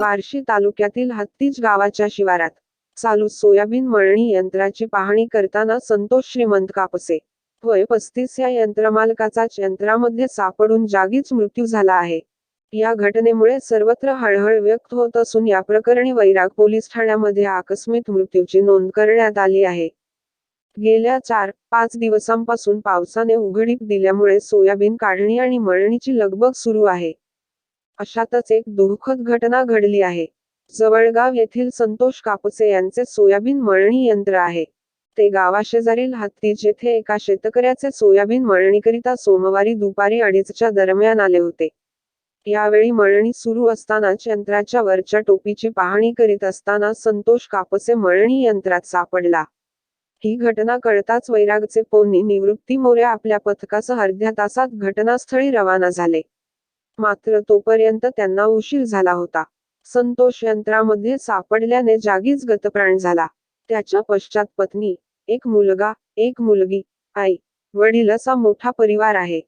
बार्शी तालुक्यातील हत्तीज गावाच्या शिवारात चालू सोयाबीन मळणी यंत्राची पाहणी करताना संतोष श्रीमंत कापसे. वय पस्तीस या यंत्रमालकाचाच यंत्रामध्ये सापडून जागीच मृत्यू झाला आहे. या घटनेमुळे सर्वत्र हळहळ व्यक्त होत असून या प्रकरणी वैराग पोलीस ठाण्यामध्ये आकस्मिक मृत्यूची नोंद करण्यात आली आहे. गेल्या चार पाच दिवसांपासून पावसाने उघडीप दिल्यामुळे सोयाबीन काढणी आणि मळणीची लगबग सुरू आहे. अशातच एक दुःखद घटना घडली आहे. जवळगाव येथील संतोष कापसे यांचे सोयाबीन मळणी यंत्र आहे. ते गावाशेजारील हत्ती जेथे एका शेतकऱ्याचे सोयाबीन मळणीकरिता सोमवारी दुपारी अडीचच्या दरम्यान आले होते. यावेळी मळणी सुरू असतानाच यंत्राच्या वरच्या टोपीची पाहणी करीत असताना संतोष कापसे मळणी यंत्रात सापडला. ही घटना कळताच वैरागचे पोनी निवृत्ती मोरे आपल्या पथकासह अर्ध्या तासात घटनास्थळी रवाना झाले. मात्र तोपर्यंत त्यांना उशीर झाला होता. संतोष यंत्रामध्ये सापडल्याने जागीच गतप्राण झाला. त्याच्या पश्चात पत्नी एक मुलगा एक मुलगी आई वडील असा मोठा परिवार आहे.